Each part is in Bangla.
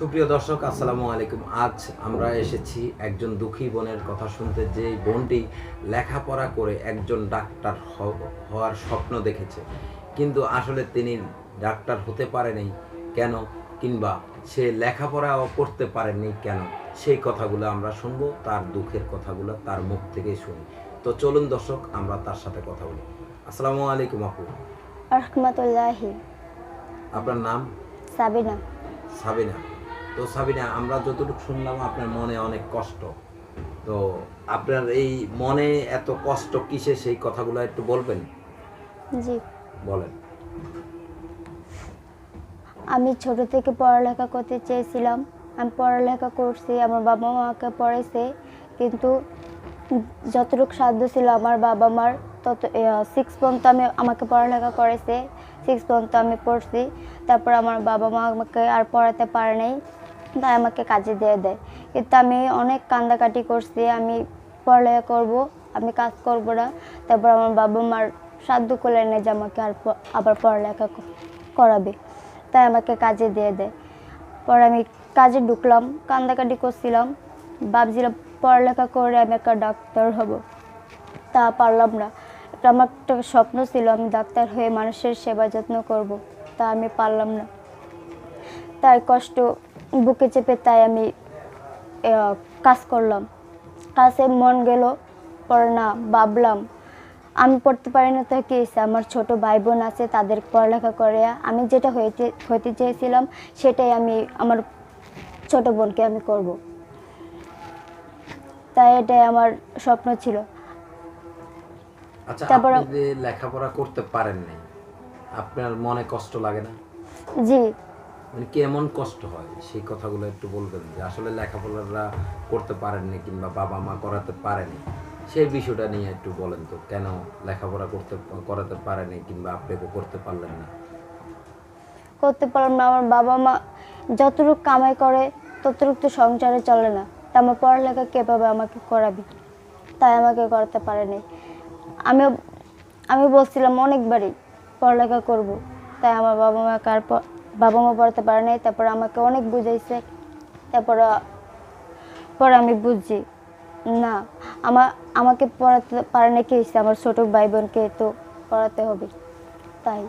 সুপ্রিয় দর্শক আসসালামু আলাইকুম। আজ আমরা এসেছি একজন দুঃখী বোনের কথা শুনতে যে বোনটি লেখাপড়া করে একজন ডাক্তার হওয়ার স্বপ্ন দেখেছে। কিন্তু আসলে তিনি ডাক্তার হতে পারেনি কেন? কিংবা সে লেখাপড়াও করতে পারেনি কেন? সেই কথাগুলো আমরা শুনব তার দুঃখের কথাগুলো তার মুখ থেকেই শুনি। তো চলুন দর্শক আমরা তার সাথে কথা বলি। আসসালামু আলাইকুম আপু। রহমতুল্লাহি আপনার নাম? সাবিনা। সাবিনা। তো সাবিনা আমরা যতটুকু শুনলাম আপনার মনে অনেক কষ্ট। তো আপনার এই মনে এত কষ্ট কিসে সেই কথাগুলো একটু বলবেন? জি। বলেন। আমি ছোট থেকে পড়ালেখা করতে চেয়েছিলাম। আমি পড়ালেখা করছি আমার বাবা মা আমাকে পড়াইছে কিন্তু যতটুকু সাধ্য ছিল আমার বাবা মার তত সিক্স পর্যন্ত আমি আমাকে পড়ালেখা করেছে সিক্স পর্যন্ত আমি পড়ছি। তারপর আমার বাবা মা আমাকে আর পড়াতে পারে নাই। তাই আমাকে কাজে দিয়ে দেয়। কিন্তু আমি অনেক কান্দাকাটি করছি, আমি পড়ালেখা করব, আমি কাজ করব না। তারপর আমার বাবা মার সাধ্য করলে নেই যে আমাকে আর আবার পড়ালেখা করাবে। তাই আমাকে কাজে দিয়ে দেয়। পরে আমি কাজে ঢুকলাম, কান্দাকাটি করছিলাম। ভাবছিলাম পড়ালেখা করে আমি একটা ডাক্তার হব। তা পারলাম না। আমার একটা স্বপ্ন ছিল, আমি ডাক্তার হয়ে মানুষের সেবা যত্ন করব। তা আমি পারলাম না। তাই কষ্ট বুকে চেপে তাই আমি কাজ করলাম। কাজে মন গেল পরে না ভাবলাম আমি পড়তে পারি না তো কি আমার ছোট ভাই বোন আছে তাদের পড়ালেখা করে। আমি যেটা হইতে হইতে চেয়েছিলাম সেটাই আমি আমার ছোট বোনকে আমি করব। তাই এটাই আমার স্বপ্ন ছিল। আচ্ছা তারপর- লেখাপড়া করতে পারেন নাই আপনার মনে কষ্ট লাগে না? জি। মানে কেমন কষ্ট হয়? সেই কথাগুলো একটু বলবেন যে আসলে লেখাপড়াটা করতে পারেননি কিংবা বাবা মা করাতে পারেনি। সেই বিষয়টা নিয়ে একটু বলেন তো, কেন লেখাপড়া করতে, করাতে পারেনি কিংবা আপনি করতে পারলেন না? করতে পারলাম না, আমার বাবা মা যতটুকু কামাই করে ততটুকু তো সংসারে চলে না। তা আমার পড়ালেখা কীভাবে আমাকে করাবে? তাই আমাকে করাতে পারেনি। আমি আমি বলছিলাম অনেকবারই পড়ালেখা করব, তাই আমার বাবা মাকে আর প- বাবা মা পড়াতে পারে নাই তারপর আমাকে অনেক বুঝাইছে তারপর পরে আমি বুঝছি না আমার আমাকে পড়াতে পারে না কি হয়েছে আমার ছোট ভাই বোনকে তো পড়াতে হবে তাই।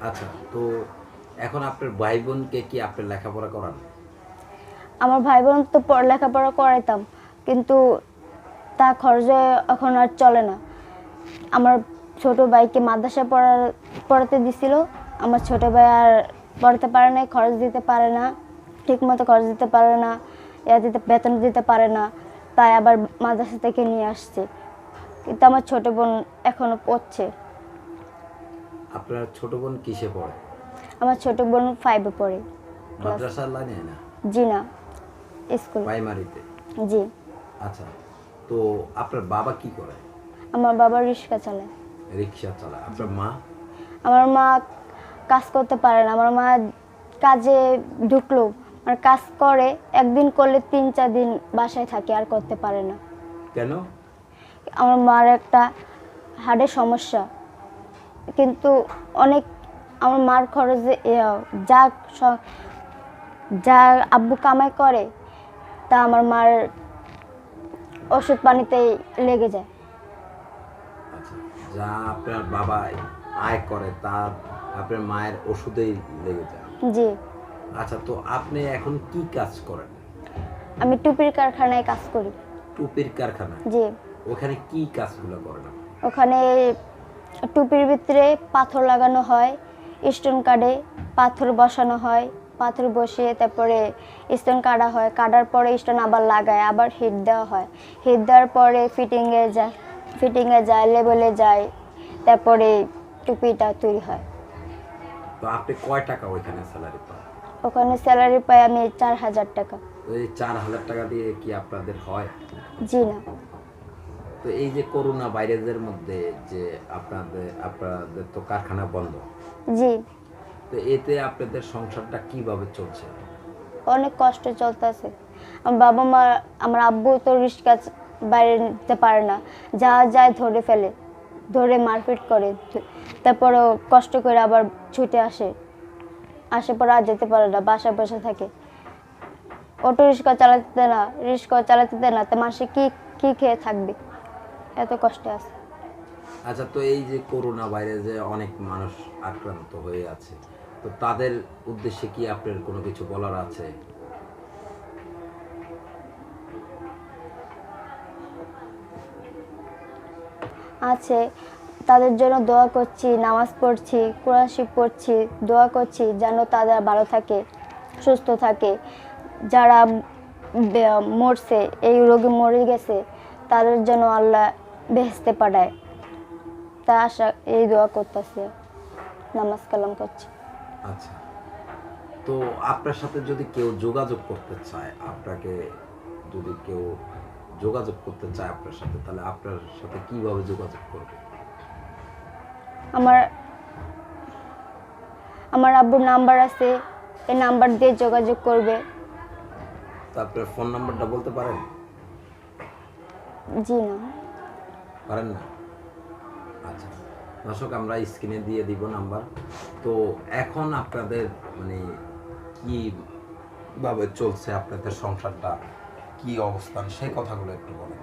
আচ্ছা তো এখন আপনার ভাই বোনকে কি আপনি লেখাপড়া করান? আমার ভাই বোন তো পড়- লেখাপড়া করাইতাম কিন্তু তা খরচে এখন আর চলে না। আমার ছোট ভাইকে মাদ্রাসা পড়ার পড়াতে দিছিল। আমার ছোট ভাই আর পড়াতে পারে না খরচ দিতে পারে না ঠিক মতো খরচ দিতে পারে না ইয়া দিতে বেতন দিতে পারে না তাই আবার মাদ্রাসা থেকে নিয়ে আসছে। কিন্তু আমার ছোট বোন এখনও পড়ছে। আপনার ছোট বোন কিসে পড়ে? আমার ছোট বোন ফাইভে পড়ে। মাদ্রাসার লাইনে না? জি না স্কুল। প্রাইমারিতে জি। আচ্ছা তো আপনার বাবা কি করে? আমার বাবা রিক্সা চালায়। রিক্সা চালায়। আপনার মা? আমার মা কাজ করতে পারে না আমার মা কাজে ঢুকলো। আর কাজ করে একদিন করলে তিন চার দিন বাসায় থাকে আর করতে পারে না। কেন? আমার মার একটা হার্টের সমস্যা। কিন্তু অনেক আমার মার খরচে যা যা আব্বু কামাই করে তা আমার মার ওষুধ পানিতেই লেগে যায়। আচ্ছা যা আপনার বাবা আয় করে তার আপনার মায়ের ওষুধেই লেগে যায়। জি। আচ্ছা তো আপনি এখন কি কাজ করেন? আমি টুপির কারখানায় কাজ করি। টুপির কারখানা জি। ওখানে কি কাজগুলো করেন ওখানে টুপির ভিতরে পাথর লাগানো হয় স্টোন কাটে পাথর বসানো হয় পাথর বসিয়ে তারপরে স্টোন কাটা হয় কাটার পরে স্টোন আবার লাগায় আবার হিট দেওয়া হয়। হিট দেওয়ার পরে ফিটিংয়ে যায় ফিটিংয়ে যায় লেবেলে যায় তারপরে টুপিটা তৈরি হয়। তো আপনি কয় টাকা ওইখানে স্যালারি পান? ওখানে স্যালারি পাই আমি চার হাজার টাকা। এই চার হাজার টাকা দিয়ে কি আপনাদের হয়? জি না। তো এই যে করোনা ভাইরাসের মধ্যে যে আপনাদের আপনাদের তো কারখানা বন্ধ। জি। তো এতে আপনাদের সংসারটা কীভাবে চলছে? অনেক কষ্ট চলতেছে। আমার বাবা মা আমার আব্বু তো রিক্সা বাইরে নিতে পারে না। যা যায় ধরে ফেলে। ধরে মারপিট করে। তারপরেও কষ্ট করে আবার ছুটে আসে। আসে পরে আর যেতে পারে না, বাসায় বসে থাকে। অটো রিক্সা চালাতে দেয় না, রিক্সা চালাতে দেয় না, তো মাসে কি কি খেয়ে থাকবে? এত কষ্টে আছে। আচ্ছা তো এই যে করোনা ভাইরাসে অনেক মানুষ আক্রান্ত হয়ে আছে, তো তাদের উদ্দেশ্যে কি আপনার কোনো কিছু বলার আছে? আছে, তাদের জন্য দোয়া করছি, নামাজ পড়ছি, কোরআন শিব পড়ছি, দোয়া করছি যেন তারা ভালো থাকে, সুস্থ থাকে। যারা মরছে, এই রোগে মরে গেছে, তাদের জন্য আল্লাহ বেহেস্তে পাঠায়। তা আশা, এই দোয়া করতেছে। নামাজ কালাম করছি। আচ্ছা। তো আপনার সাথে যদি কেউ যোগাযোগ করতে চায়, আপনাকে যদি কেউ যোগাযোগ করতে চায় আপনার সাথে তাহলে আপনার সাথে কীভাবে যোগাযোগ করবে? আমার আমার আব্বুর নাম্বার আছে এই নাম্বার দিয়ে যোগাযোগ করবে। তো আপনার ফোন নাম্বারটা বলতে পারেন? জি না। পারেন না? আচ্ছা দর্শক আমরা স্ক্রিনে দিয়ে দিব নাম্বার। তো এখন আপনাদের মানে কি ভাবে চলছে আপনাদের সংসারটা? কি অবস্থান? সেই কথাগুলো একটু বলেন।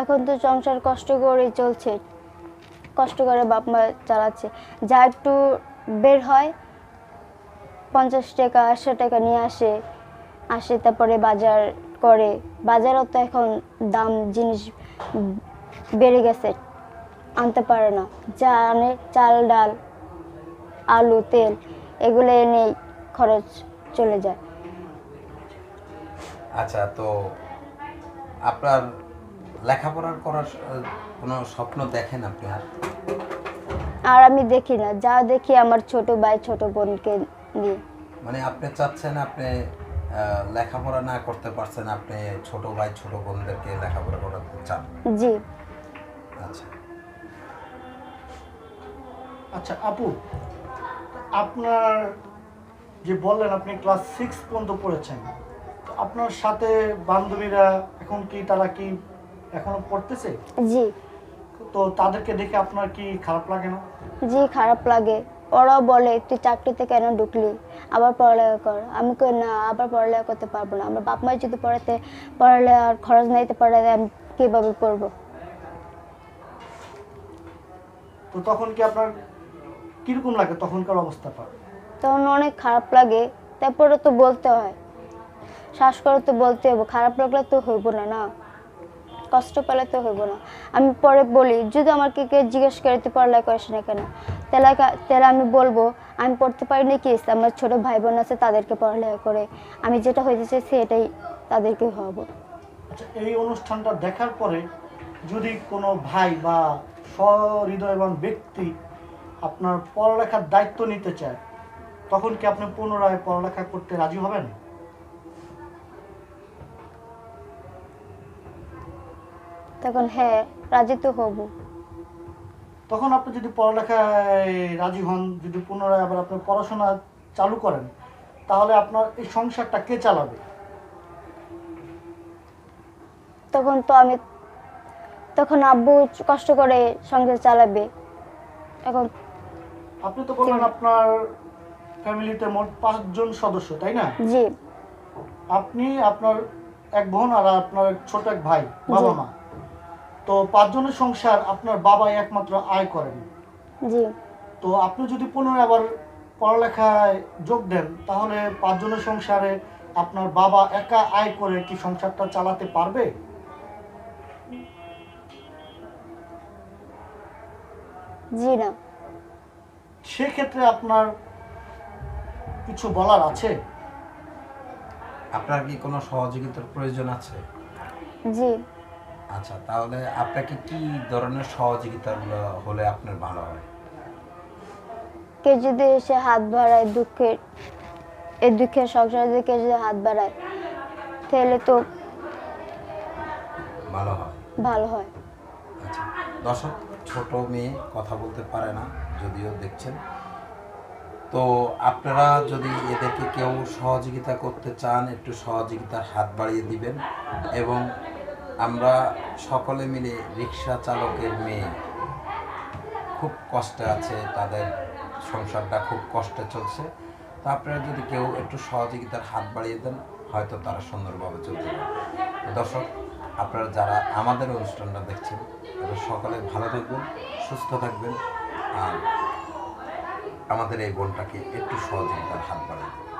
এখন তো সংসার কষ্ট করেই চলছে। কষ্ট করে বাপ মা চালাচ্ছে। যা একটু বের হয়, পঞ্চাশ টাকা একশো টাকা নিয়ে আসে আসে তারপরে বাজার করে। বাজারও তো এখন দাম জিনিস বেড়ে গেছে, আনতে পারে না। যা আনে চাল, ডাল, আলু, তেল, এগুলো এনেই খরচ চলে যায়। আচ্ছা তো আপনার লেখাপড়ার করার কোনো স্বপ্ন দেখেন আপনি আর? আর আমি দেখি না যা দেখি আমার ছোট ভাই ছোট বোনকে নিয়ে। মানে আপনি চাচ্ছেন আপনি লেখাপড়া না করতে পারছেন আপনি ছোট ভাই ছোট বোনদেরকে লেখাপড়া করাতে চান? জি। আচ্ছা। আচ্ছা আপু আপনার যে বললেন আপনি ক্লাস সিক্স পর্যন্ত পড়েছেন আপনার সাথে বান্ধবীরা এখন কি তারা কি এখনও পড়তেছে? জি। তো তাদেরকে দেখে আপনার কি খারাপ লাগে না? জি খারাপ লাগে। ওরাও বলে তুই চাকরিতে কেন ঢুকলি? আবার পড়ালেখা কর। আমি কই না আবার পড়ালেখা করতে পারব না। আমার বাপ মাই যদি পড়াতে পড়ালেখার খরচ নাইতে পারে আমি কীভাবে পড়ব? তো তখন কি আপনার কীরকম লাগে তখনকার অবস্থাটা? তখন অনেক খারাপ লাগে। তারপরে তো বলতে হয়। শ্বাস করে তো বলতে হবে খারাপ লাগলে তো হইব না না? কষ্ট পেলে তো হইব না। আমি পরে বলি, যদি আমার কে কে জিজ্ঞেস করে, তুই পড়ালেখা করিস না কেন? তাহলে তাহলে আমি বলব, আমি পড়তে পারি না কি? আমার ছোট ভাই বোন আছে, তাদেরকে পড়ালেখা করে। আমি যেটা হইতে চাইছি এটাই তাদেরকে হব আচ্ছা এই অনুষ্ঠানটা দেখার পরে যদি কোনো ভাই বা সহৃদয়বান ব্যক্তি আপনার পড়ালেখার দায়িত্ব নিতে চায়, তখন কি আপনি পুনরায় পড়ালেখা করতে রাজি হবেন? তখন হ্যাঁ রাজি তো হব। তখন আপনি যদি পড়ালেখায় রাজি হন যদি পুনরায় আবার আপনি পড়াশোনা চালু করেন তাহলে আপনার এই সংসারটা কে চালাবে? তখন তো আমি তখন আব্বু কষ্ট করে সংসার চালাবে। এখন আপনি তো বললেন আপনার ফ্যামিলিতে মোট পাঁচজন সদস্য তাই না? জি। আপনি আপনার এক বোন আর আপনার ছোট এক ভাই বাবা মা তো পাঁচজনের সংসার আপনার বাবাই একমাত্র আয় করেন। জি। তো আপনি যদি পুনরায় আবার পড়ালেখায় যোগ দেন তাহলে পাঁচজনের সংসারে আপনার বাবা একা আয় করে কি সংসারটা চালাতে পারবে? জি না। সেক্ষেত্রে আপনার কিছু বলার আছে? আপনার কি কোনো সহযোগিতার প্রয়োজন আছে? জি। আচ্ছা তাহলে আপনাকে কি ধরনের সহযোগিতাগুলো হলে আপনার ভালো হয় কেউ যদি এসে হাত বাড়ায় দুঃখের এই দুঃখের সংসারে যদি কেউ যদি হাত বাড়ায় তাহলে তো ভালো হয়। ভালো হয়। আচ্ছা দর্শক ছোট মেয়ে কথা বলতে পারে না যদিও দেখছেন। তো আপনারা যদি এদেরকে কেউ সহযোগিতা করতে চান একটু সহযোগিতার হাত বাড়িয়ে দিবেন এবং আমরা সকলে মিলে রিক্সা চালকের মেয়ে। খুব কষ্টে আছে, তাদের সংসারটা খুব কষ্টে চলছে। তো আপনারা যদি কেউ একটু সহযোগিতার হাত বাড়িয়ে দেন, হয়তো তারা সুন্দরভাবে চলতে পারে দর্শক, আপনারা যারা আমাদের অনুষ্ঠানটা দেখছেন তারা সকলে ভালো থাকবেন, সুস্থ থাকবেন, আর আমাদের এই বোনটাকে একটু সহযোগিতার হাত বাড়িয়ে দেবেন